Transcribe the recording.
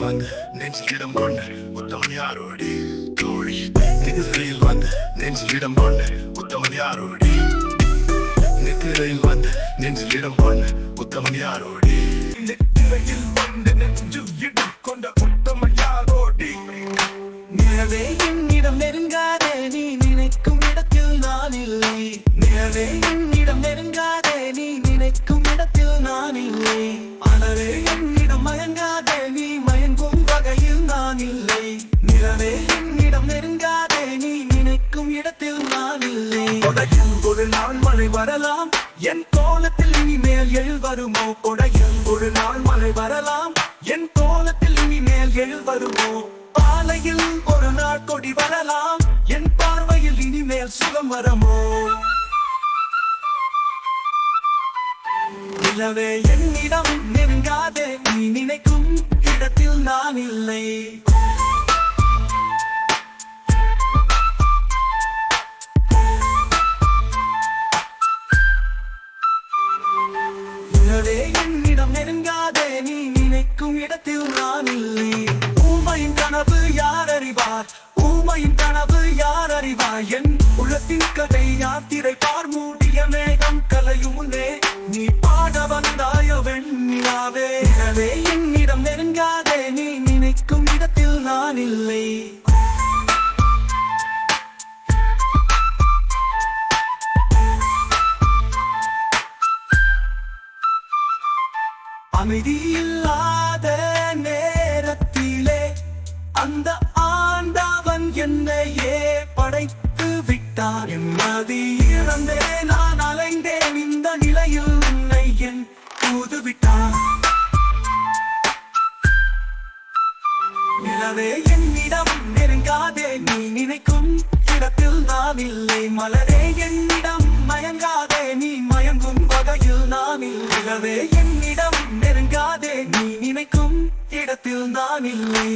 வந்து நெஞ்சிடம் கொண்டு உத்தமன் யாரோடி? தோழி நிதிரையில் வந்து நெஞ்சிடம் கொண்டு உத்தமன் யாரோடி? நித்திரையில் வந்து நெஞ்சிடம் கொண்டு உத்தமன் யாரோடி? நித்திரையில் வந்து நெஞ்சு இடம் கொண்ட உத்தமன் யாரோடி? நிலவே என்னிடம் நெருங்காத கொடையில் ஒரு நாள் மழை வரலாம். என் கோலத்தில் இனிமேல் எழு வருமோ? கொடையில் ஒரு நாள் மழை வரலாம். என் கோலத்தில் இனிமேல் எழு வருமோ? பாலையில் ஒரு நாள் கொடி வரலாம். என் பார்வையில் இனிமேல் சுகம் வரமோ? நிலவே என்னிடம் நெருங்காதே நீ நினைக்கும் இடத்தில் நான் இல்லை. நிலவே என்னிடம் நெருங்காதே நீ நினைக்கும் இடத்தில் நான் இல்லை. ஊமையின் கனவு யார் அறிவார்? ஊமையின் கனவு யார் அறிவார்? என் உள்ளத்தின் கதை யாத்திரை பார் மூடிய மேகம் கலையும் நீ பாட வந்தாயோ வெண்ணிலாவே. நிலவே என்னிடம் நெருங்காதே நீ நினைக்கும் இடத்தில் நான் இல்லை. அமைதியில்லாத நேரத்திலே அந்த ஆண்டவன் என்னையே படைத்து விட்டான் எம்மதி இறந்தே நான் அலைந்தேன். இந்த நிலையில் உன்னை என் தூது விட்டான் நிலவே என்னிடம் நெருங்காதே நீ நினைக்கும் இடத்தில் நான் இல்லை. மலரே என்னிடம் மயங்காதே நீ மயங்கும் வகையில் நான் இல்லவே என் இடத்தில் நான் இல்லை.